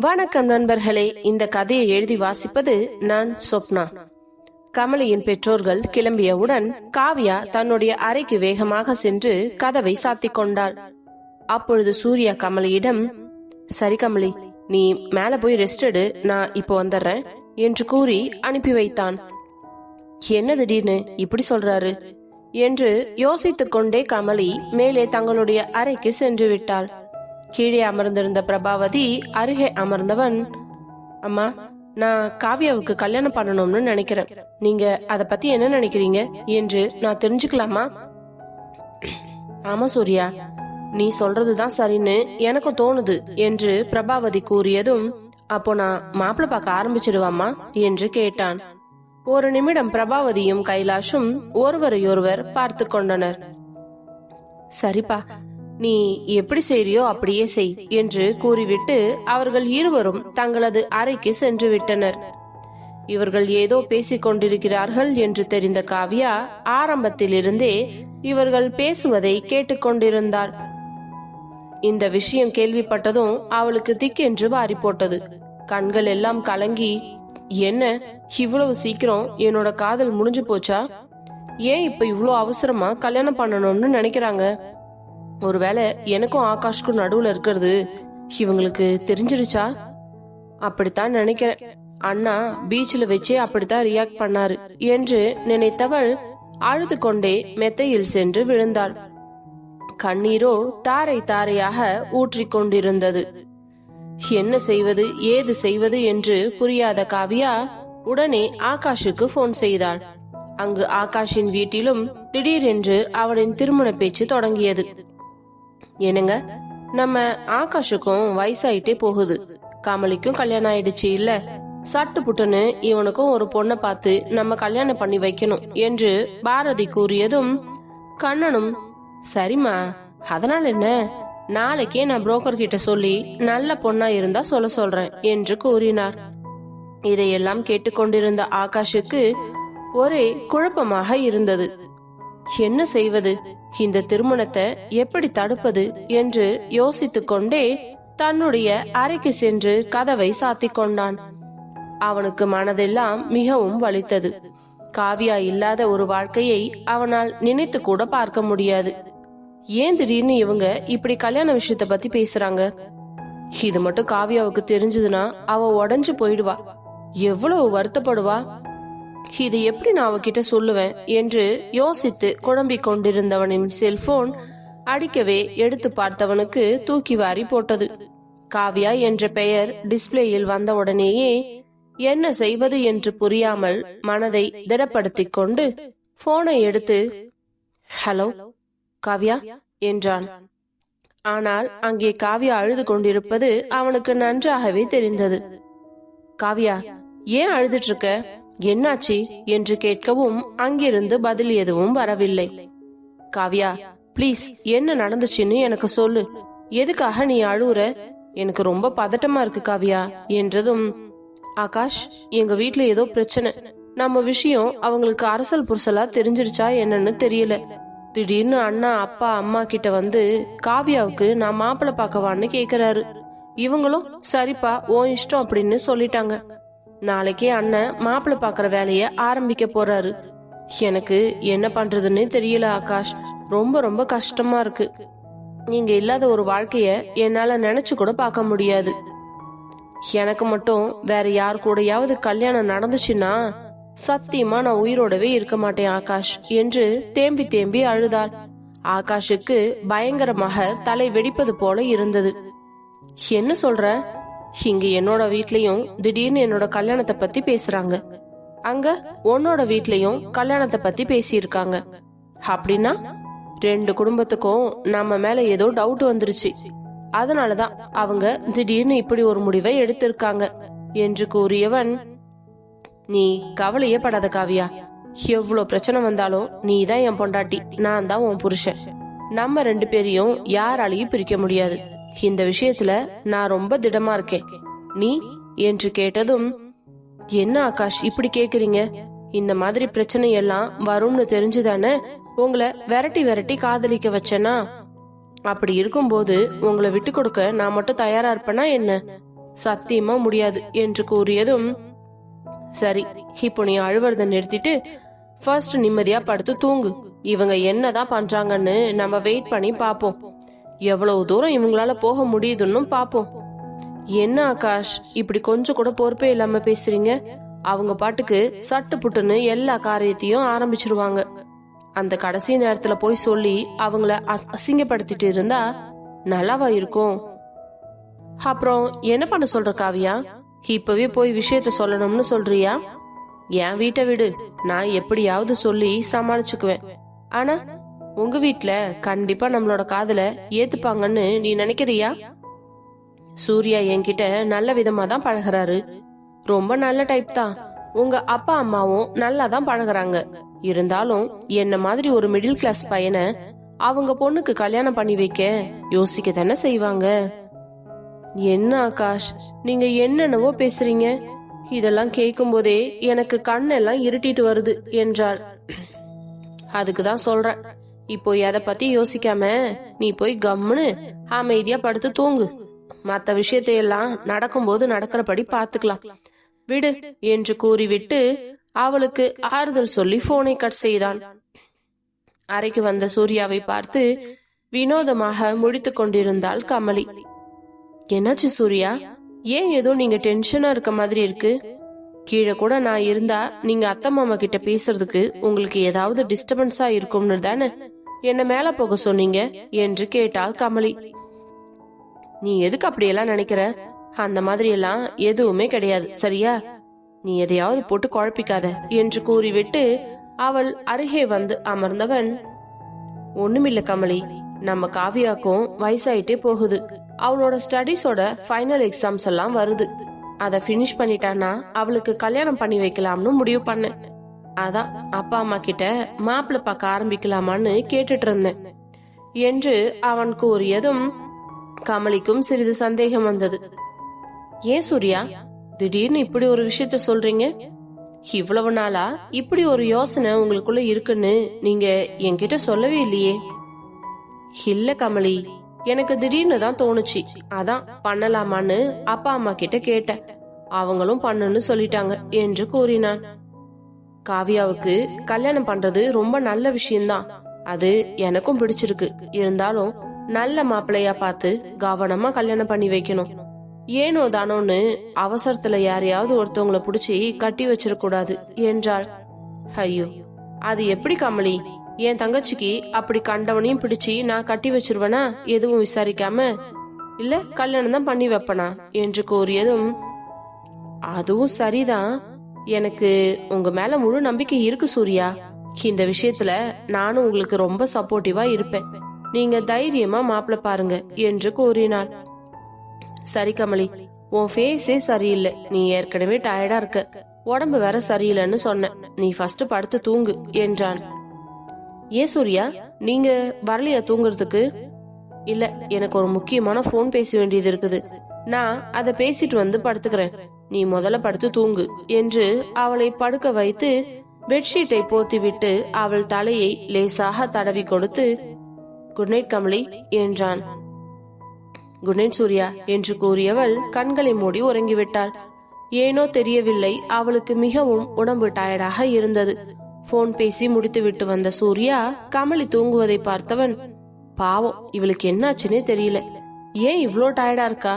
வணக்கம் நண்பர்களே இந்த கதையை எழுதி வாசிப்பது நான் சொப்னா. கமலியின் பெற்றோர்கள் கிளம்பியவுடன் காவியா தன்னுடைய அறைக்கு வேகமாக சென்று கதவை சாத்திக் கொண்டாள். அப்பொழுது சூர்யா கமலியிடம் சரி கமலி நீ மேல போய் ரெஸ்ட் எடு நான் இப்போ வந்துடுறேன் என்று கூறி அனுப்பி வைத்தான். என்ன திடீர்னு? இப்படி சொல்றாரு? என்று யோசித்துக் கொண்டே கமலி மேலே தங்களுடைய அறைக்கு சென்று விட்டாள். கீழே அமர்ந்திருந்த பிரபாவதி அருகே அமர்ந்தவன் அம்மா நான் காவியாவுக்கு கல்யாணம் பண்ணணும்னு நினைக்கிறேன். நீங்க அத பத்தி என்ன நினைக்கிறீங்க? என்று நான் தெரிஞ்சுக்கலாமா? ஆமா சூர்யா. நீ சொல்றதுதான் சரின்னு எனக்கும் தோணுது என்று பிரபாவதி கூறியதும் அப்போ நான் மாப்பிள்ள பார்க்க ஆரம்பிச்சிடுவாமா என்று கேட்டான். ஒரு நிமிடம் பிரபாவதியும் கைலாஷும் ஒருவரையொருவர் பார்த்து கொண்டனர். சரிப்பா நீ எப்படி செய்றியோ அப்படியே செய் என்று கூறிவிட்டு அவர்கள் இருவரும் தங்களது அறைக்கு சென்று விட்டனர். இவர்கள் ஏதோ பேசிக் கொண்டிருக்கிறார்கள் என்று தெரிந்த காவியா ஆரம்பத்திலிருந்தே இவர்கள் பேசுவதை கேட்டுக்கொண்டிருந்தாள் இந்த விஷயம் கேள்விப்பட்டதும் அவளுக்கு திக்கென்று வாரி போட்டது கண்கள் எல்லாம் கலங்கி என்ன இவ்வளவு சீக்கிரம் என்னோட காதல் முடிஞ்சு போச்சா? ஏன் இப்ப இவ்வளோ அவசரமா கல்யாணம் பண்ணணும்னு நினைக்கிறாங்க? ஒருவேளை எனக்கும் ஆகாஷ்க்கும் நடுவுல இருக்கிறது இவங்களுக்கு தெரிஞ்சிருச்சா? அப்படித்தான் நினைக்கிறேன். அண்ணா பீச்சில் வச்சே அப்படித்தான் ரியாக்ட் பண்ணாரு என்று நினைத்தவள் அழுது கொண்டே மெத்தையில் சென்று விழுந்தாள். கண்ணீரோ தாரை தாரையாக ஊற்றிக் கொண்டிருந்தது. என்ன செய்வது ஏது செய்வது என்று புரியாத காவியா உடனே ஆகாஷுக்கு போன் செய்தாள். அங்கு ஆகாஷின் வீட்டிலும் திடீரென்று அவனின் திருமண பேச்சு தொடங்கியது. என்னங்க நம்ம ஆகாஷுக்கும் வயசாயிட்டே போகுது. கமலிக்கும் கல்யாணம் ஆயிடுச்சு இல்ல? சட்டு புட்டுன்னு இவனுக்கும் ஒரு பொண்ணை பார்த்து நம்ம கல்யாணம் பண்ணி வைக்கணும் என்று பாரதி கூறியதும் கண்ணனும் சரிம்மா அதனால என்ன? நாளைக்கே நான் புரோக்கர் கிட்ட சொல்லி நல்ல பொண்ணா இருந்தா சொல்ல சொல்றேன் என்று கூறினார். இதையெல்லாம் கேட்டுக்கொண்டிருந்த ஆகாஷுக்கு ஒரே குழப்பமாக இருந்தது. என்ன செய்வது? இந்த திருமணத்தை எப்படி தடுப்பது என்று யோசித்துக் கொண்டே தன்னுடைய அறைக்கு சென்று கதவை சாத்திக் கொண்டான். அவனுக்கு மனதெல்லாம் மிகவும் வலித்தது. காவியா இல்லாத ஒரு வாழ்க்கையை அவனால் நினைத்து கூட பார்க்க முடியாது. ஏன் திடீர்னு இவங்க இப்படி கல்யாண விஷயத்த பத்தி பேசுறாங்க? இது மட்டும் காவியாவுக்கு தெரிஞ்சதுன்னா அவ உடஞ்சு போயிடுவா. எவ்வளவு வருத்தப்படுவா? இது எப்படி நான் அவகிட்ட சொல்லுவேன் என்று யோசித்து குழம்பிக் கொண்டிருந்தவனின் செல்போன் அடிக்கவே எடுத்து பார்த்தவனுக்கு தூக்கி வாரி போட்டது. காவ்யா என்ற பெயர் டிஸ்பிளேயில் வந்த உடனேயே என்ன செய்வது என்று புரியாமல் மனதை திடப்படுத்திக் கொண்டு போனை எடுத்து ஹலோ காவ்யா என்றான். ஆனால் அங்கே காவ்யா அழுது கொண்டிருப்பது அவனுக்கு நன்றாகவே தெரிந்தது. காவ்யா ஏன் அழுதுட்டு இருக்க என்னாச்சு என்று கேட்கவும் அங்கிருந்து பதில் எதுவும் வரவில்லை. காவ்யா ப்ளீஸ் என்ன நடந்துச்சுன்னு எனக்கு சொல்லு. எதுக்காக நீ அழுவுற? எனக்கு ரொம்ப பதட்டமா இருக்கு காவ்யா என்றதும் ஆகாஷ் எங்க வீட்டுல ஏதோ பிரச்சனை. நம்ம விஷயம் அவங்களுக்கு அரசல் புரசலா தெரிஞ்சிருச்சா என்னன்னு தெரியல. திடீர்னு அண்ணா அப்பா அம்மா கிட்ட வந்து காவ்யாவுக்கு நான் மாப்பிள்ள பார்க்கவான்னு கேக்குறாரு. இவங்களும் சரிப்பா ஓ இஷ்டம் அப்படின்னு சொல்லிட்டாங்க. நாளைக்கே அண்ணன் மாப்பிள்ளை பார்க்குற வேலைய ஆரம்பிக்க போறாரு. எனக்கு என்ன பண்றதுன்னு தெரியல ஆகாஷ். ரொம்ப ரொம்ப கஷ்டமா இருக்கு. நீங்க இல்லாத ஒரு வாழ்க்கைய என்னால நினைச்சு கூட பார்க்க முடியாது. எனக்கு மட்டும் வேற யார் கூடயாவது கல்யாணம் நடந்துச்சுன்னா சத்தியமா நான் உயிரோடவே இருக்க மாட்டேன் ஆகாஷ் என்று தேம்பி தேம்பி அழுதாள். ஆகாஷுக்கு பயங்கரமாக தலை வெடிப்பது போல இருந்தது. என்ன சொல்ற? இங்க என்னோட வீட்லயும் திடீர்னு என்னோட கல்யாணத்தை பத்தி பேசுறாங்க. அங்க உன்னோட வீட்லயும் கல்யாணத்தை பத்தி பேசியிருக்காங்க. அப்படின்னா ரெண்டு குடும்பத்துக்கும் நம்ம மேல ஏதோ டவுட் வந்துருச்சு. அதனாலதான் அவங்க திடீர்னு இப்படி ஒரு முடிவை எடுத்திருக்காங்க என்று கூறியவன் நீ கவலையே படாத காவியா. எவ்வளவு பிரச்சனை வந்தாலும் நீ தான் என் பொண்டாட்டி நான் தான் உன் புருஷன். நம்ம ரெண்டு பேரையும் யாராலையும் பிரிக்க முடியாது. இந்த விஷயத்துல நான் ரொம்ப திடமா இருக்கேன். நீ? என்று கேட்டதும் என்ன ஆகாஷ் இப்படி கேக்குறீங்க? இந்த மாதிரி பிரச்சனை எல்லாம் வரும்னு தெரிஞ்சுதானே உங்களை விரட்டி விரட்டி காதலிக்க வச்சேனா? அப்படி இருக்கும்போது உங்களை விட்டு கொடுக்க நான் மட்டும் தயாரா இருப்பேனா என்ன? சத்தியமா முடியாது என்று கூறியதும் சரி இப்போ நீ அழுவறத நிறுத்திட்டு ஃபர்ஸ்ட் நிம்மதியா படுத்து தூங்கு. இவங்க என்னதான் பண்றாங்கன்னு நம்ம வெயிட் பண்ணி பாப்போம் எவ்வளவு தூரம் இவங்களால போக முடியுதுன்னு பாப்போம். என்ன ஆகாஷ் இப்படி கொஞ்சம் கூட பொறுப்பே இல்லாம பேசுறீங்க? அவங்க பாட்டுக்கு சட்டு புட்டுன்னு எல்லா காரியத்தையும் ஆரம்பிச்சிருவாங்க. அந்த கடைசி நேரத்துல போய் சொல்லி அவங்கள அசிங்கப்படுத்திட்டு இருந்தா நல்லாவா இருக்கும்? அப்புறம் என்ன பண்ண சொல்ற காவியா? இப்பவே போய் விஷயத்த சொல்லணும்னு சொல்றியா? என் வீட்டை விடு. நான் எப்படியாவது சொல்லி சமாளிச்சுக்குவேன். ஆனா உங்க வீட்ல கண்டிப்பா நம்மளோட காதல ஏத்துப்பாங்கன்னு நீ நினைக்கிறியா? சூர்யா என்கிட்ட நல்ல விதமா தான் பழகுறாரு. ரொம்ப நல்ல டைப் தான். உங்க அப்பா அம்மாவும் நல்லா தான் பழகுறாங்க. இருந்தாலும் என்ன மாதிரி ஒரு மிடில் கிளாஸ் பையனை அவங்க பொண்ணுக்கு கல்யாணம் பண்ணி வைக்க யோசிக்க தானே செய்வாங்க? என்ன ஆகாஷ் நீங்க என்னென்னவோ பேசுறீங்க? இதெல்லாம் கேட்கும் போதே எனக்கு கண்ணெல்லாம் இருட்டிட்டு வருது என்றார். அதுக்கு தான் சொல்றேன். இப்போ எதை பத்தி யோசிக்காம நீ போய் கம்முன்னு அமைதியா படுத்து தூங்கு. மத்த விஷயத்தையெல்லாம் நடக்கும்போது நடக்கிறபடி பாத்துக்கலாம். விடு என்று கூறிவிட்டு அவளுக்கு ஆறுதல் சொல்லி போனை கட் செய்தான். அறைக்கு வந்த சூர்யாவை பார்த்து வினோதமாக முடித்துக் கொண்டிருந்தாள் கமலி. என்னாச்சு சூர்யா? ஏன் ஏதோ நீங்க டென்ஷனா இருக்க மாதிரி இருக்கு? கீழே கூட நான் இருந்தா நீங்க அத்தை மாமா கிட்ட பேசுறதுக்கு உங்களுக்கு ஏதாவது டிஸ்டர்பன்ஸா இருக்கும்னு தானே? என்ன மேல போக சொன்னீங்க? என்று கேட்டாள் கமலி. நீ எதுக்கு அப்படியெல்லாம் நினைக்கிற? அந்த மாதிரி எல்லாம் எதுவுமே கிடையாது சரியா? நீ எதையாவது போட்டு குழப்பிக்காத என்று கூறிவிட்டு அவள் அருகே வந்து அமர்ந்தவன். ஒண்ணுமில்ல கமலி நம்ம காவியாக்கும் வயசாயிட்டே போகுது. அவளோட ஸ்டடீஸோட ஃபைனல் எக்ஸாம்ஸ் எல்லாம் வருது. அத ஃபினிஷ் பண்ணிட்டானா அவளுக்கு கல்யாணம் பண்ணி வைக்கலாம்னு முடிவு பண்ணேன். அதான் அப்பா அம்மா கிட்ட மாப்பிள்ளை பார்க்க ஆரம்பிக்கலாமான்னு கேட்டுட்டு இருந்தேன். என்று அவன் கூறியதும் கமலிக்கும் சிறிது சந்தேகம் வந்தது. ஏன் சூர்யா? திடீர்னு இப்படி ஒரு விஷயத்த சொல்றீங்க? இவ்வளவு நாளா இப்படி ஒரு யோசனை உங்களுக்குள்ள இருக்குன்னு நீங்க என்கிட்ட சொல்லவே இல்லையே. இல்ல கமலி எனக்கு திடீர்னு தான் தோணுச்சு. அதான் பண்ணலாமான்னு அப்பா அம்மா கிட்ட கேட்டேன். அவங்களும் பண்ணுன்னு சொல்லிட்டாங்க என்று கூறினான். காவியாவுக்கு கல்யாணம் பண்றது ரொம்ப நல்ல விஷயம்தான். அது எனக்கும் பிடிச்சிருக்கு. இருந்தாலும் நல்ல மாப்பிள்ளையா பார்த்து கவனமா கல்யாணம் பண்ணி வைக்கணும். ஏனோ தானோன்னு அவசரத்துல யாரையாவது ஒருத்தவங்கள புடிச்சு கட்டி வச்சிடக்கூடாது என்றாள். ஐயோ அது எப்படி கமலி? என் தங்கச்சிக்கு அப்படி கண்டவனையும் பிடிச்சு நான் கட்டி வச்சிருவனா? எதுவும் விசாரிக்காம? இல்ல கல்யாணம் தான் பண்ணி வைப்பனா? என்று கூறியதும் அதுவும் சரிதான். எனக்கு உங்க மேல முழு நம்பிக்கை இருக்கு சூர்யா. இந்த விஷயத்துல நானும் உங்களுக்கு ரொம்ப சப்போர்ட்டிவா இருப்பேன். நீங்க தைரியமா மாப்பிள்ள பாருங்க என்று கூறினாள். சரி கமலி. உன் ஃபேஸே சரியில்லை. நீ ஏற்கனவே டயர்டா இருக்க. உடம்பு வேற சரியில்லைன்னு சொன்னேன் நீ ஃபர்ஸ்ட் படுத்து தூங்கு என்றான். ஏன் சூர்யா? நீங்க வரலையா தூங்குறதுக்கு? இல்ல எனக்கு ஒரு முக்கியமான ஃபோன் பேச வேண்டியது இருக்குது. நான் அதை பேசிட்டு வந்து படுத்துக்கிறேன். நீ முதல்ல படுத்து தூங்கு என்று அவளை படுக்க வைத்து பெட்ஷீட்டை போத்தி விட்டு அவள் தலையை லேசாக தடவி கொடுத்து குட் நைட் கமலி என்றான். குட் நைட் சூர்யா என்று கூறியவள் கண்களை மூடி உறங்கிவிட்டாள். ஏனோ தெரியவில்லை அவளுக்கு மிகவும் உடம்பு டயர்டாக இருந்தது. போன் பேசி முடித்துவிட்டு வந்த சூர்யா கமலி தூங்குவதை பார்த்தவன் பாவம் இவளுக்கு என்னாச்சுன்னே தெரியல. ஏன் இவ்ளோ டயர்டா இருக்கா?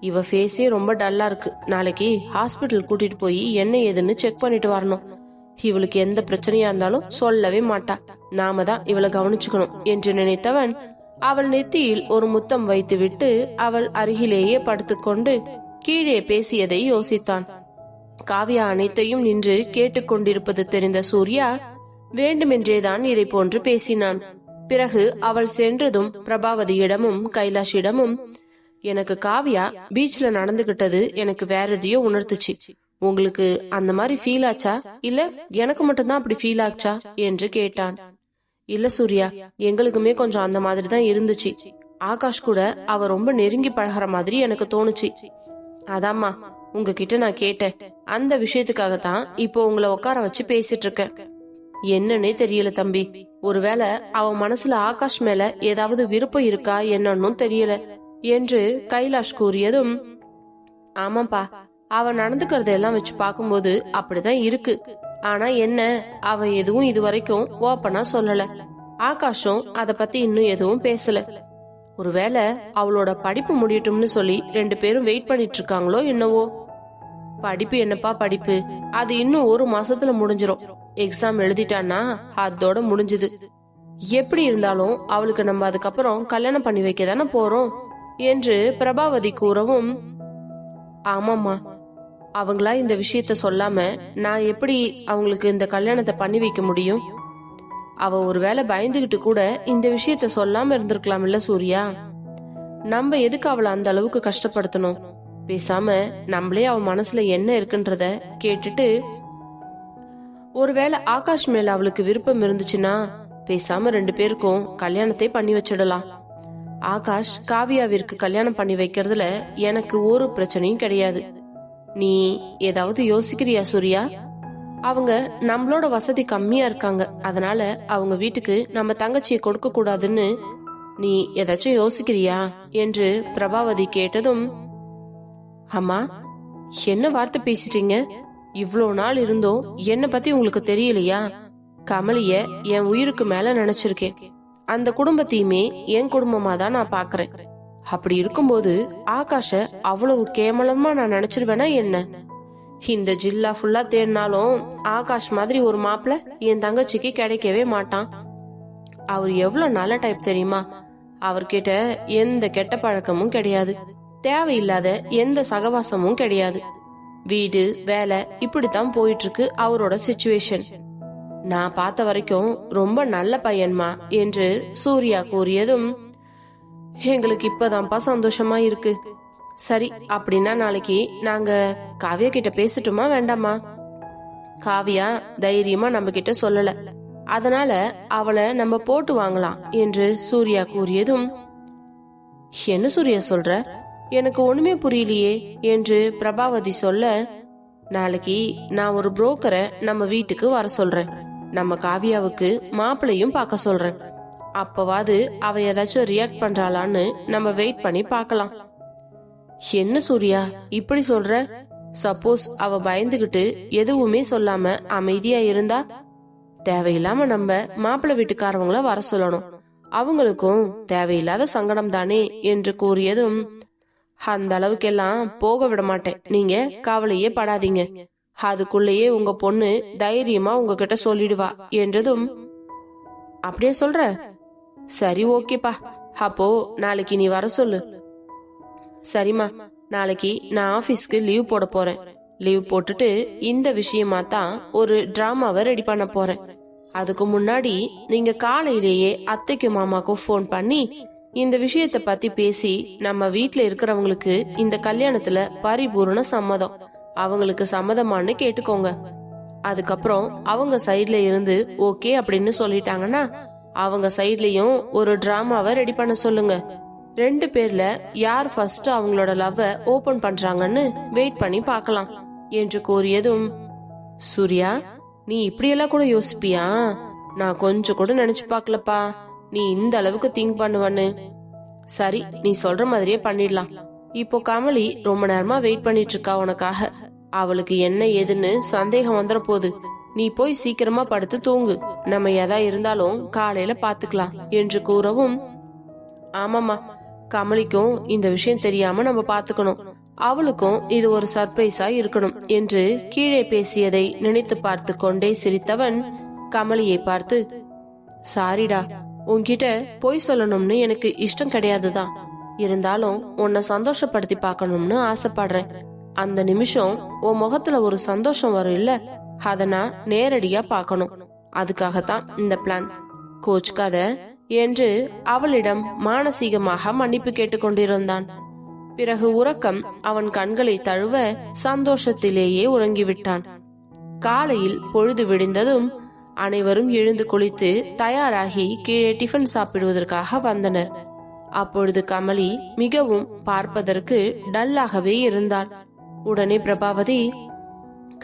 இவ ஃபேஸே ரொம்ப டல்லா இருக்கு. நாளைக்கு ஹாஸ்பிட்டல் கூட்டிட்டு போய் என்ன ஏதுன்னு செக் பண்ணிட்டு வரணும். இவளுக்கு எந்த பிரச்சனையா இருந்தாலும் சொல்லவே மாட்டா. நாம தான் இவளை கவனிச்சுக்கணும் என்று நினைத்தவன் அவள் நெத்தியில் ஒரு முத்தம் வைத்துவிட்டு அவள் அருகிலேயே படுத்துக்கொண்டு கீழே பேசியதை யோசித்தான். காவியா அனைத்தையும் நின்று கேட்டுக்கொண்டிருப்பது தெரிந்த சூர்யா வேண்டுமென்றேதான் இதை போன்று பேசினான். பிறகு அவள் சென்றதும் பிரபாவதியிடமும் கைலாஷிடமும் எனக்கு காவியா பீச்ல நடந்துகிட்டது எனக்கு வேற எதையோ உணர்த்துச்சு. உங்களுக்கு அந்த மாதிரி ஃபீல் ஆச்சா? இல்ல எனக்கு மட்டும்தான் அப்படி ஃபீல் ஆச்சா? என்று கேட்டான். இல்ல சூர்யா எங்களுக்குமே கொஞ்சம் அந்த மாதிரி தான் இருந்துச்சு. ஆகாஷ் கூட அவ ரொம்ப நெருங்கி பழகுற மாதிரி எனக்கு தோணுச்சு. அதாம்மா உங்ககிட்ட நான் கேட்டேன். அந்த விஷயத்துக்காக தான் இப்போ உங்களை உட்கார வச்சு பேசிட்டு இருக்கேன். என்னன்னே தெரியல தம்பி. ஒருவேளை அவன் மனசுல ஆகாஷ் மேல ஏதாவது விருப்பம் இருக்கா என்னன்னும் தெரியல என்று கைலாஷ் கூறியதும் ஆமாப்பா அவன் நடந்துக்கிறத எல்லாம் வச்சு பார்க்கும்போது அப்படிதான் இருக்கு. ஆனா என்ன அவன் எதுவும் இது வரைக்கும் ஓப்பனா சொல்லல. ஆகாஷும் அத பத்தி இன்னும் எதுவும் பேசல. ஒருவேளை அவளோட படிப்பு முடியட்டும்னு சொல்லி ரெண்டு பேரும் வெயிட் பண்ணிட்டு இருக்காங்களோ என்னவோ? படிப்பு என்னப்பா படிப்பு? அது இன்னும் ஒரு மாசத்துல முடிஞ்சிரும். எக்ஸாம் எழுதிட்டான்னா அதோட முடிஞ்சுது. எப்படி இருந்தாலும் அவளுக்கு நம்ம அதுக்கப்புறம் கல்யாணம் பண்ணி வைக்க தானே போறோம்? என்று பிரபாவதி கூறவும் ஆமாம்மா. அவங்களா இந்த விஷயத்த சொல்லாம நான் எப்படி அவங்களுக்கு இந்த கல்யாணத்தை பண்ணி வைக்க முடியும்? அவ ஒருவேளை பயந்துகிட்டு கூட இந்த விஷயத்த சொல்லாம இருந்திருக்கலாம் இல்ல சூர்யா? நம்ம எதுக்கு அவளை அந்த அளவுக்கு கஷ்டப்படுத்தணும்? பேசாம நம்மளே அவ மனசுல என்ன இருக்குன்றத கேட்டுட்டு ஒருவேளை ஆகாஷ் மேல அவளுக்கு விருப்பம் இருந்துச்சுன்னா பேசாம ரெண்டு பேருக்கும் கல்யாணத்தை பண்ணி வச்சிடலாம். ஆகாஷ் காவியாவிற்கு கல்யாணம் பண்ணி வைக்கிறதுல எனக்கு ஒரு பிரச்சனையும் கிடையாது. நீ ஏதாவது யோசிக்கிறியா சூர்யா? அவங்க நம்மளோட வசதி கம்மியா இருக்காங்க. அதனால அவங்க வீட்டுக்கு நம்ம தங்கச்சியை கொடுக்க கூடாதுன்னு நீ ஏதாச்சும் யோசிக்கிறியா? என்று பிரபாவதி கேட்டதும் அம்மா என்ன வார்த்தை பேசிட்டீங்க? இவ்வளோ நாள் இருந்தோம். என்ன பத்தி உங்களுக்கு தெரியலையா? கமலிய என் உயிருக்கு மேல நினைச்சிருக்கேன். அந்த குடும்பத்தையுமே என் குடும்பமா தான் நான் பாக்குறேன். அப்படி இருக்கும்போது ஆகாஷ அவ்வளவு கேமலமா நான் நினைச்சிருவேனா என்ன? இந்த ஜில்லா ஃபுல்லா தேடினாலும் ஆகாஷ் மாதிரி ஒரு மாப்பிள என் தங்கச்சிக்கு கிடைக்கவே மாட்டான். அவர் எவ்வளவு நல்ல டைப் தெரியுமா? அவர்கிட்ட எந்த கெட்ட பழக்கமும் கிடையாது. தேவையில்லாத எந்த சகவாசமும் கிடையாது. வீடு வேலை இப்படித்தான் போயிட்டு இருக்கு அவரோட சுச்சுவேஷன் நான் பார்த்த வரைக்கும் ரொம்ப நல்ல பையன்மா என்று சூர்யா கூறியதும் எங்களுக்கு இப்பதான்ப்பா சந்தோஷமா இருக்கு. சரி அப்படின்னா நாளைக்கு நாங்க காவியா கிட்ட பேசட்டுமா? வேண்டாமா? காவியா தைரியமா நம்ம கிட்ட சொல்லல. அதனால அவளை நம்ம போட்டு வாங்கலாம் என்று சூர்யா கூறியதும் என்ன சூர்யா சொல்ற? எனக்கு ஒண்ணுமே புரியலையே என்று பிரபாவதி சொல்ல நாளைக்கு நான் ஒரு புரோக்கரை நம்ம வீட்டுக்கு வர சொல்றேன். நம்ம காவியாவுக்கு மாப்பிளையும் பார்க்க சொல்றேன். அப்பவாது அவ ஏதாச்சும் ரியாக்ட் பண்றாளான்னு நம்ம வெயிட் பண்ணி பார்க்கலாம். என்ன சூர்யா? இப்படி சொல்ற? சப்போஸ் அவ பயந்துகிட்டு எதுவுமே சொல்லாம அமைதியா இருந்தா? தேவையில்லாம நம்ம மாப்பிள்ளை வீட்டுக்காரவங்கள வர சொல்லணும். அவங்களுக்கும் தேவையில்லாத சங்கடம் தானே? என்று கூறியதும் அந்த அளவுக்கெல்லாம் போக விட மாட்டேன். நீங்க கவலையே படாதீங்க. அதுக்குள்ளேயே உங்க பொண்ணு தைரியமா உங்ககிட்ட சொல்லிடுவா என்றதும் அப்படியே சொல்ற? சரி ஓகேப்பா. அப்போ நாளைக்கு நீ வர சொல்லு. சரிம்மா நாளைக்கு நான் ஆபீஸ்க்கு லீவ் போட போறேன். லீவ் போட்டுட்டு இந்த விஷயமா தான் ஒரு டிராமாவை ரெடி பண்ண போறேன். அதுக்கு முன்னாடி நீங்க காலையிலேயே அத்தைக்கும் மாமாக்கும் ஃபோன் பண்ணி இந்த விஷயத்த பத்தி பேசி நம்ம வீட்ல இருக்கிறவங்களுக்கு இந்த கல்யாணத்துல பரிபூர்ண சம்மதம். அவங்களுக்கு சம்மதமான்னு கேட்டுக்கோங்க. அதுக்கப்புறம் அவங்க சைட்ல இருந்து ஓகே அப்படின்னு சொல்லிட்டாங்கன்னா அவங்க சைட்லயும் ஒரு டிராமாவை ரெடி பண்ண சொல்லுங்க. ரெண்டு பேர்ல யார் ஃபர்ஸ்ட் அவங்களோட லவ்வை ஓபன் பண்றாங்கன்னு வெயிட் பண்ணி பார்க்கலாம் என்று கூறியதும் சூர்யா நீ இப்படியெல்லாம் கூட யோசிப்பியா? நான் கொஞ்சம் கூட நினைச்சு பார்க்கலப்பா. நீ இந்த அளவுக்கு திங்க் பண்ணுவன்னு. சரி நீ சொல்ற மாதிரியே பண்ணிடலாம். இப்போ கமலி ரொம்ப நேரமா வெயிட் பண்ணிட்டு இருக்கா உனக்காக. அவளுக்கு என்ன ஏதுன்னு சந்தேகம் வந்துட போகுது நீ போய் சீக்கிரமா படுத்து தூங்கு. நம்ம எதா இருந்தாலும் காலையில பாத்துக்கலாம் என்று கூறவும் ஆமாமா கமலிக்கும் இந்த விஷயம் தெரியாம நம்ம பாத்துக்கணும். அவளுக்கும் இது ஒரு சர்ப்ரைஸா இருக்கணும் என்று கீழே பேசியதை நினைத்து பார்த்து கொண்டே சிரித்தவன் கமலியை பார்த்து சாரிடா உன்கிட்ட பொய் சொல்லணும்னு எனக்கு இஷ்டம் கிடையாதுதான் இருந்தாலும் உன்னை சந்தோஷப்படுத்தி பார்க்கணும்னு ஆசைப்படுறேன். அந்த நிமிஷம் உன் முகத்துல ஒரு சந்தோஷம் வரும் இல்ல? அத நான் நேரடியா பார்க்கணும். அதுக்காகத்தான் இந்த பிளான் கோச்சுக்காத என்று அவளிடம் மானசீகமாக மன்னிப்பு கேட்டுக்கொண்டிருந்தான். பிறகு உறக்கம் அவன் கண்களை தழுவ சந்தோஷத்திலேயே உறங்கிவிட்டான். காலையில் பொழுது விடிந்ததும் அனைவரும் எழுந்து குளித்து தயாராகி கீழே டிஃபன் சாப்பிடுவதற்காக வந்தனர். அப்பொழுது கமலி மிகவும் பார்ப்பதற்கு டல்லாகவே இருந்தாள். உடனே பிரபாவதி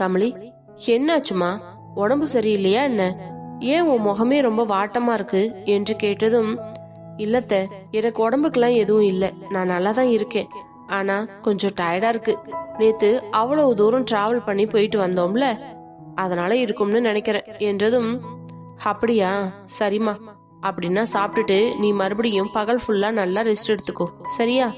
கமலி என்னாச்சுமா? உடம்பு சரியில்லையா என்ன? ஏன் உன் முகமே ரொம்ப வாட்டமா இருக்கு? என்று கேட்டதும் இல்லத்த எனக்கு உடம்புக்கெல்லாம் எதுவும் இல்லை. நான் நல்லா தான் இருக்கேன். ஆனா கொஞ்சம் டயர்டா இருக்கு. நேத்து அவ்வளவு தூரம் டிராவல் பண்ணி போயிட்டு வந்தோம்ல. அதனால இருக்கும்னு நினைக்கிறேன். என்றதும் அப்படியா? சரிம்மா. அப்படின்னா சாப்பிட்டுட்டு நீ மறுபடியும் பகல் ஃபுல்லா நல்லா ரெஸ்ட் எடுத்துக்கோ. சரியா?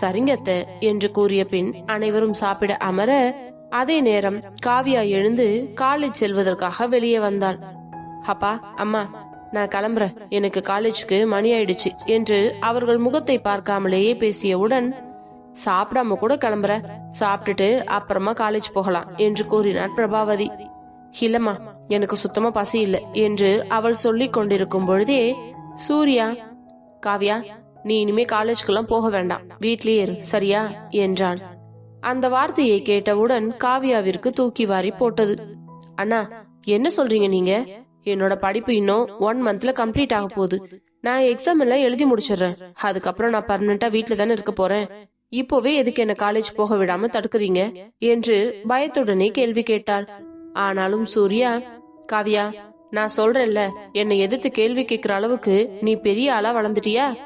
சரிங்கத்த என்று கூறிய பின் அனைவரும் சாப்பிட அமர அதே நேரம் காவியா எழுந்து காலை செல்வதற்காக வெளியே வந்தாள். அப்பா அம்மா நான் கிளம்புறேன். எனக்கு காலேஜுக்கு மணி ஆயிடுச்சு என்று அவர்கள் முகத்தை பார்க்காமலேயே பேசியவுடன் சாப்பிடாம கூட கிளம்புற. சாப்பிட்டுட்டு அப்புறமா காலேஜ் போகலாம் என்று கூறினார் பிரபாவதி. இல்லம்மா எனக்கு சுத்தமா பசி இல்லை என்று அவள் சொல்லி கொண்டிருக்கும் பொழுதே சூர்யா காவ்யா நீ இனிமே காலேஜ்க்கெல்லாம் போக வேண்டாம். வீட்லயே இரு சரியா? என்றான் அந்த வார்த்தையை கேட்டவுடன் காவ்யாவிற்கு தூக்கி வாரி போட்டது. அண்ணா என்ன சொல்றீங்க நீங்க? என்னோட படிப்பு இன்னும் ஒன் மந்த்ல கம்ப்ளீட் ஆக போகுது. நான் எக்ஸாம் எல்லாம் எழுதி முடிச்சிடுறேன். அதுக்கப்புறம் நான் பர்மனண்டா வீட்டுல தானே இருக்க போறேன். இப்போவே எதுக்கு என்ன காலேஜ் போக விடாம தடுக்கிறீங்க? என்று பயத்துடனே கேள்வி கேட்டாள். ஆனாலும் சூர்யா காவியா நான் சொல்றேன்ல என்னை எதிர்த்து கேள்வி கேட்கிற அளவுக்கு நீ பெரிய ஆளா வளர்ந்துட்டியா?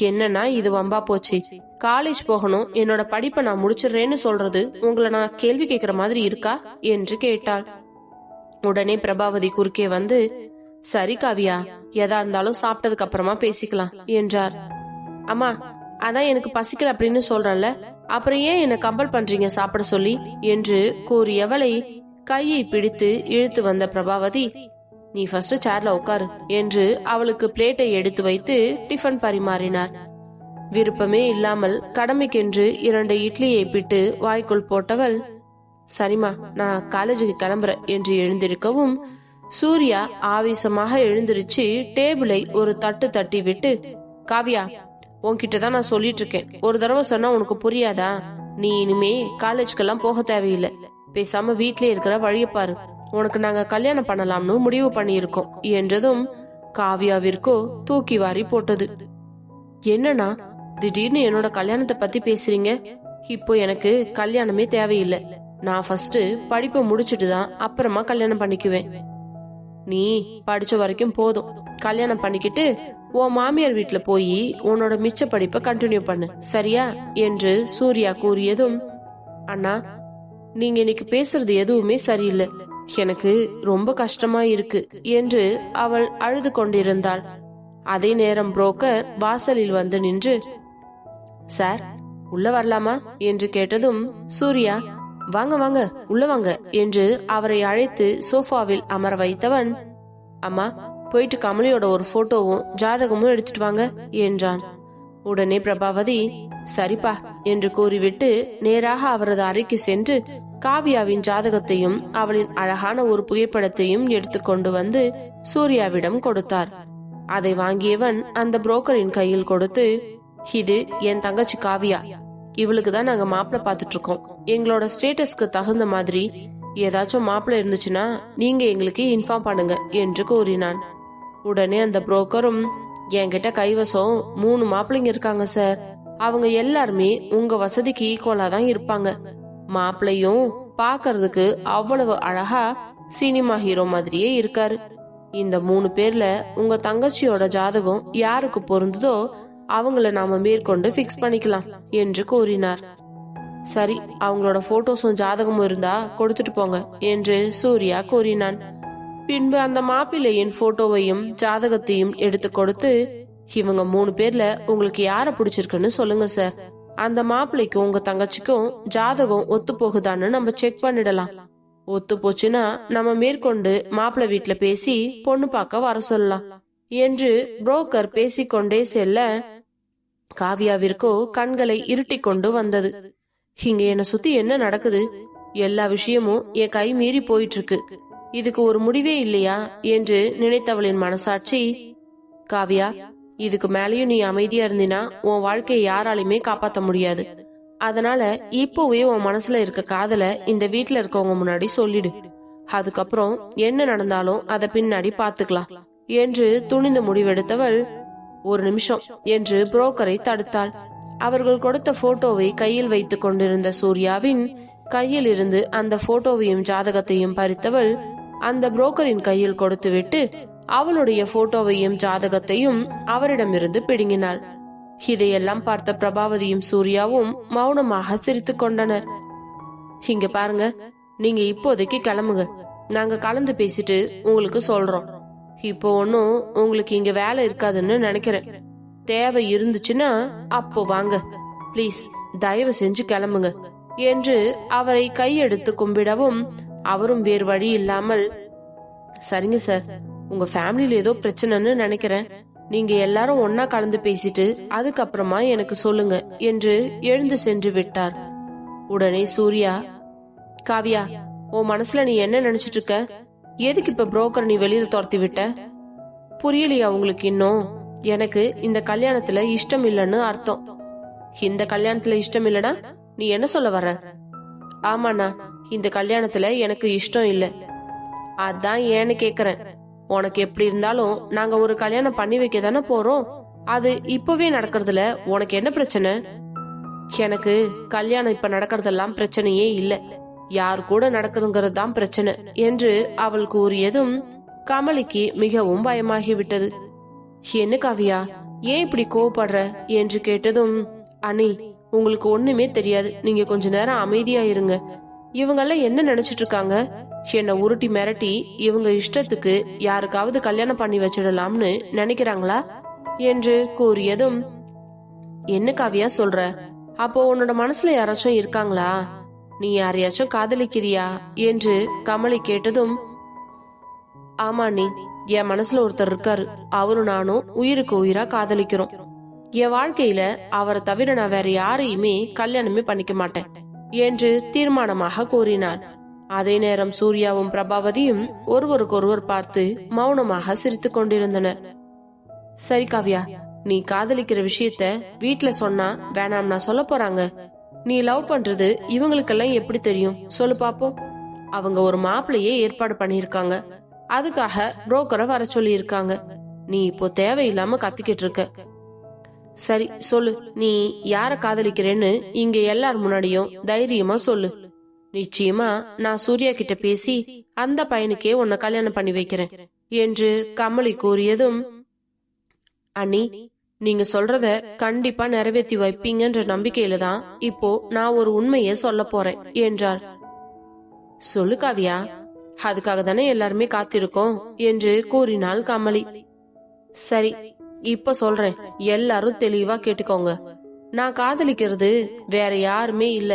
என்னன்னா இது வம்பா போச்சு. காலேஜ் போகணும் என்னோட படிப்பை நான் முடிச்சிடுறேன்னு சொல்றது உங்களை நான் கேள்வி கேட்கிற மாதிரி இருக்கா? என்று கேட்டாள். உடனே பிரபாவதி குறுக்கே வந்து சரி காவியா எதா இருந்தாலும் சாப்பிட்டதுக்கு அப்புறமா பேசிக்கலாம் என்றார். அம்மா அதான் எனக்கு பசிக்கல அப்படின்னு சொல்றேன்ல அப்புறம் ஏன் என்ன கம்பல் பண்றீங்க சாப்பிட சொல்லி? என்று கூறியவளை கையை பிடித்து இழுத்து வந்த பிரபாவதி நீ ஃபர்ஸ்ட் சேர்ல உட்காரு என்று அவளுக்கு பிளேட்டை எடுத்து வைத்து டிஃபன் பரிமாறினார். விருப்பமே இல்லாமல் கடமைக்கென்று இரண்டு இட்லியை பிட்டு வாய்க்குள் போட்டவள் சரிம்மா நான் காலேஜுக்கு கிளம்புறேன் என்று எழுந்திருக்கவும் சூர்யா ஆவேசமாக எழுந்திருச்சு டேபிளை ஒரு தட்டு தட்டி விட்டு காவியா உன்கிட்ட தான் நான் சொல்லிட்டு இருக்கேன் ஒரு தடவை சொன்னா உனக்கு புரியாதா? நீ இனிமே காலேஜ்க்கெல்லாம் போக தேவையில்லை. பேசாம வீட்லயே இருக்கிற வழிய பாரு. உனக்கு நாங்க கல்யாணம் பண்ணலாம்னு முடிவு பண்ணியிருக்கோம் என்றதும் காவியாவிற்கோ தூக்கி வாரி போட்டது. என்னன்னா திடீர்னு என்னோட கல்யாணத்தை பத்தி பேசுறீங்க? இப்போ எனக்கு கல்யாணமே தேவையில்லை. நான் ஃபர்ஸ்ட் படிப்பை முடிச்சுட்டு தான் அப்புறமா கல்யாணம் பண்ணிக்குவேன். நீ படிச்ச வரைக்கும் போதும். கல்யாணம் பண்ணிக்கிட்டு உன் மாமியார் வீட்டுல போய் உன்னோட மிச்ச படிப்பை கண்டினியூ பண்ணு. சரியா? என்று சூர்யா கூறியதும் அண்ணா நீங்க இன்னைக்கு பேசுறது எதுவுமே சரியில்லை. எனக்கு ரொம்ப கஷ்டமா இருக்கு என்று அவள் அழுது கொண்டிருந்தாள். அதே நேரம் புரோக்கர் வாசலில் வந்து நின்று சார் உள்ள வரலாமா? என்று கேட்டதும் சூர்யா வாங்க வாங்க உள்ள வாங்க என்று அவரை அழைத்து சோஃபாவில் அமர வைத்தவன் அம்மா போயிட்டு கமலியோட ஒரு போட்டோவும் ஜாதகமும் எடுத்துட்டு வாங்க என்றான். உடனே பிரபாவதி சரிப்பா என்று கூறிவிட்டு நேராக அவரது அறைக்கு சென்று காவியாவின் ஜாதகத்தையும் அவளின் அழகான ஒரு புகைப்படத்தையும் எடுத்துக்கொண்டு வந்து சூர்யாவிடம் கொடுத்தார். அதை வாங்கியவன் அந்த புரோக்கரின் கையில் கொடுத்து இது என் தங்கச்சி காவியா இவளுக்கு தான் நாங்க மாப்பிள்ள பாத்துட்டு இருக்கோம் எங்களோட ஸ்டேட்டஸ்க்கு தகுந்த மாதிரி ஏதாச்சும் மாப்பிள்ள இருந்துச்சுன்னா நீங்க எங்களுக்கு இன்ஃபார்ம் பண்ணுங்க என்று கூறினான். உடனே அந்த புரோக்கரும் என்கிட்ட கைவசம் மூணு மாப்பிள்ளைங்க இருக்காங்க சார். அவங்க எல்லாருமே உங்க வசதிக்கு ஈக்குவலா தான் இருப்பாங்க. மாப்பிள்ளையும் பாக்குறதுக்கு அவ்வளவு அழகா சினிமா ஹீரோ மாதிரியே இருக்காரு. இந்த மூணு பேர்ல உங்க தங்கச்சியோட ஜாதகம் யாருக்கு பொருந்துதோ அவங்கள நாம மேற்கொண்டு ஃபிக்ஸ் பண்ணிக்கலாம் என்று கூறினார். சரி அவங்களோட போட்டோஸும் ஜாதகமும் இருந்தா கொடுத்துட்டு போங்க என்று சூர்யா கூறினான். பின்பு அந்த மாப்பிள்ளையின் போட்டோவையும் ஜாதகத்தையும் எடுத்து கொடுத்து இவங்க மூணு பேர்ல உங்களுக்கு யார பிடிச்சிருக்குன்னு சொல்லுங்க சார் அந்த மாப்பிள்ளைக்கும் உங்க தங்கச்சிக்கும் ஜாதகம் ஒத்து போகுதான்னு நம்ம செக் பண்ணிடலாம். ஒத்து போச்சுன்னா நம்ம மேற்கொண்டு மாப்பிள்ளை வீட்டுல பேசி பொண்ணு பார்க்க வர சொல்லலாம் என்று புரோக்கர் பேசிக்கொண்டே செல்ல காவியாவிற்கோ கண்களை இருட்டி கொண்டு வந்தது. இங்க என்ன சுத்தி என்ன நடக்குது? எல்லா விஷயமும் என் கை மீறி போயிட்டு இருக்கு இதுக்கு ஒரு முடிவே இல்லையா? என்று நினைத்தவளின் மனசாட்சி காவியா இதுக்கு மேலேயும் நீ அமைதியா இருந்தினா உன் வாழ்க்கையை யாராலையுமே காப்பாத்த முடியாது. அதனால இப்போவே உன் மனசுல இருக்க காதல இந்த வீட்டுல இருக்கவங்க முன்னாடி சொல்லிடு. அதுக்கப்புறம் என்ன நடந்தாலும் அத பின்னாடி பாத்துக்கலாம். என்று துணிந்து முடிவெடுத்தவள் ஒரு நிமிஷம் என்று புரோக்கரை தடுத்தாள். அவர்கள் கொடுத்த போட்டோவை கையில் வைத்துக் கொண்டிருந்த சூர்யாவின் கையில் இருந்து அந்த போட்டோவையும் ஜாதகத்தையும் பறித்தவள் அந்த புரோக்கரின் கையில் கொடுத்துவிட்டு அவளுடைய போட்டோவையும் ஜாதகத்தையும் அவரிடமிருந்து பிடுங்கினாள். இதையெல்லாம் பார்த்த பிரபாவதியும் சூர்யாவும் மௌனமாக சிரித்துக் கொண்டனர். இங்க பாருங்க நீங்க இப்போதைக்கு கிளம்புங்க. நாங்க கலந்து பேசிட்டு உங்களுக்கு சொல்றோம். இப்போ ஒன்னும் உங்களுக்கு இங்க வேலை இருக்காதுன்னு நினைக்கிறேன். தேவை இருந்துச்சுன்னா அப்போ வாங்க. ப்ளீஸ் தயவு செஞ்சு கிளம்புங்க. என்று அவரை கையெடுத்து கும்பிடவும் அவரும் வேறு வழி இல்லாமல் சரிங்க சார் உங்க ஃபேமிலியில ஏதோ பிரச்சனைன்னு நினைக்கிறேன். நீங்க எல்லாரும் ஒன்னா கலந்து பேசிட்டு அதுக்கப்புறமா எனக்கு சொல்லுங்க என்று எழுந்து சென்று விட்டார். உடனே சூர்யா காவியா உன் மனசுல நீ என்ன நினைச்சிட்டு இருக்க? எதுக்கு இப்ப புரோக்கர் நீ வெளியில துரத்தி விட்ட? புரியலையா உங்களுக்கு இன்னும்? எனக்கு இந்த கல்யாணத்துல இஷ்டம் இல்லைன்னு அர்த்தம். இந்த கல்யாணத்துல இஷ்டம் இல்லனா நீ என்ன சொல்ல வர ஆமாண்ணா இந்த கல்யாணத்துல எனக்கு இஷ்டம் இல்ல. அதான் ஏன்னு கேக்குறேன். உனக்கு எப்படி இருந்தாலும் நாங்க ஒரு கல்யாணம் பண்ணி வைக்க தானே போறோம். அது இப்பவே நடக்கிறதுல உனக்கு என்ன பிரச்சனை? எனக்கு கல்யாணம் இப்ப நடக்கிறதெல்லாம் பிரச்சனையே இல்லை. யார் கூட நடக்குதுங்கிறது தான் பிரச்சனை என்று அவள் கூறியதும் கமலிக்கு மிகவும் பயமாகிவிட்டது. என்ன காவியா ஏன் இப்படி கோவப்படுற? என்று கேட்டதும் அனி உங்களுக்கு ஒண்ணுமே தெரியாது. நீங்க கொஞ்ச நேரம் அமைதியா இருங்க. இவங்கெல்லாம் என்ன நினைச்சிட்டு இருக்காங்க? என்னை உருட்டி மிரட்டி இவங்க இஷ்டத்துக்கு யாருக்காவது கல்யாணம் பண்ணி வச்சிடலாம்னு நினைக்கிறாங்களா? என்று கூறியதும் என்ன காவியா சொல்ற? அப்போ உன்னோட மனசுல யாராச்சும் இருக்காங்களா? நீ யாரையாச்சும் காதலிக்கிறியா? என்று கமலி கேட்டதும் ஆமா நீ என் மனசுல ஒருத்தர் இருக்காரு. அவரும் நானும் உயிருக்கு உயிரா காதலிக்கிறோம். என் வாழ்க்கையில அவரை தவிர நான் வேற யாரையுமே கல்யாணமே பண்ணிக்க மாட்டேன் என்று தீர்மானமாக கூறினார் அதே நேரம் சூர்யாவும் பிரபாவதியும் ஒருவருக்கொருவர் பார்த்து மௌனமாக சிரித்துக் கொண்டிருந்தனர். சரி காவ்யா நீ காதலிக்கிற விஷயத்த வீட்டுல சொன்னா வேணாம்னா சொல்ல போறாங்க. நீ லவ் பண்றது இவங்களுக்கெல்லாம் எப்படி தெரியும்? சொல்லு பாப்போம். அவங்க ஒரு மாப்பிளையே ஏற்பாடு பண்ணியிருக்காங்க. அதுக்காக புரோக்கரை வர சொல்லி இருக்காங்க நீ இப்போ தேவையில்லாம கத்திக்கிட்டு இருக்க. சரி சொல்லு. நீ யார காதலிக்கிறேன்னு இங்க எல்லார் முன்னாடியும் தைரியமா சொல்லு. நிச்சயமா நான் சூர்யா கிட்ட பேசி அந்த பையனுக்கே உன்னை கல்யாணம் பண்ணி வைக்கிறேன் என்று கமலி கூறியதும் அண்ணி நீங்க சொல்றத கண்டிப்பா நிறைவேற்றி வைப்பீங்கன்ற நம்பிக்கையில தான் இப்போ நான் ஒரு உண்மையை சொல்ல போறேன் என்றார். சொல்லு காவியா அதுக்காக தானே எல்லாருமே காத்திருக்கோம் என்று கூறினாள் கமலி. சரி இப்ப சொல்றேன் எல்லாரும் தெளிவா கேட்டுக்கோங்க. நான் காதலிக்கிறது வேற யாருமே இல்ல.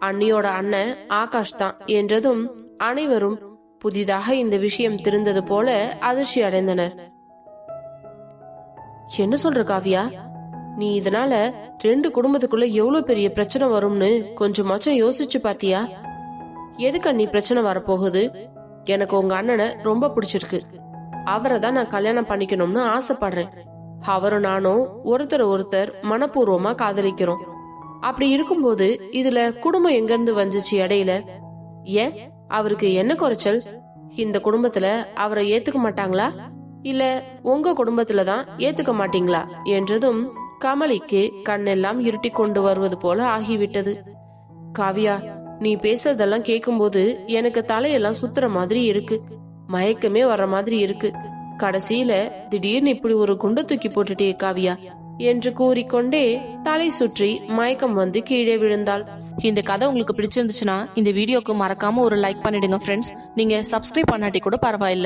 அண்ணியோட அண்ணன் ஆகாஷ் தான் என்றதும் அனைவரும் புதிதாக இந்த விஷயம் தெரிந்தது போல அதிர்ச்சி அடைந்தனர் என்ன சொல்ற காவியா? நீ இதனால ரெண்டு குடும்பத்துக்குள்ள எவ்வளவு பெரிய பிரச்சனை வரும்னு கொஞ்சமாச்சும் யோசிச்சு பாத்தியா? எதுக்கு அண்ணி பிரச்சனை வரப்போகுது? எனக்கு உங்க அண்ணனை ரொம்ப பிடிச்சிருக்கு. அவரை தான் நான் கல்யாணம் பண்ணிக்கணும்னு ஆசைப்படுறேன். அவரும் நானும் ஒருத்தர் ஒருத்தர் மனப்பூர்வமா காதலிக்கிறோம். அப்படி இருக்கும்போது இதுல குடும்பம் எங்க இருந்து வந்துச்சு இடையில? ஏன்? அவருக்கு என்ன குறைச்சல்? இந்த குடும்பத்துல அவரை ஏத்துக்க மாட்டாங்களா? இல்ல உங்க குடும்பத்துல தான் ஏத்துக்க மாட்டீங்களா? என்றதும் கமலிக்கு கண்ணெல்லாம் இருட்டி கொண்டு வருவது போல ஆகிவிட்டது. காவியா நீ பேசுறதெல்லாம் கேக்கும்போது எனக்கு தலையெல்லாம் சுத்துற மாதிரி இருக்கு. மயக்கமே வர்ற மாதிரி இருக்கு. கடைசியில திடீர்னு இப்படி ஒரு குண்டு தூக்கி போட்டுட்டே காவியா என்று கூறிக்கொண்டே தலை சுற்றி மயக்கம் வந்து கீழே விழுந்தாள். இந்த கதை உங்களுக்கு பிடிச்சிருந்துச்சுன்னா இந்த வீடியோக்கு மறக்காம ஒரு லைக் பண்ணிடுங்க ஃப்ரெண்ட்ஸ் நீங்க சப்ஸ்கிரைப் பண்ணாட்டி கூட பரவாயில்ல.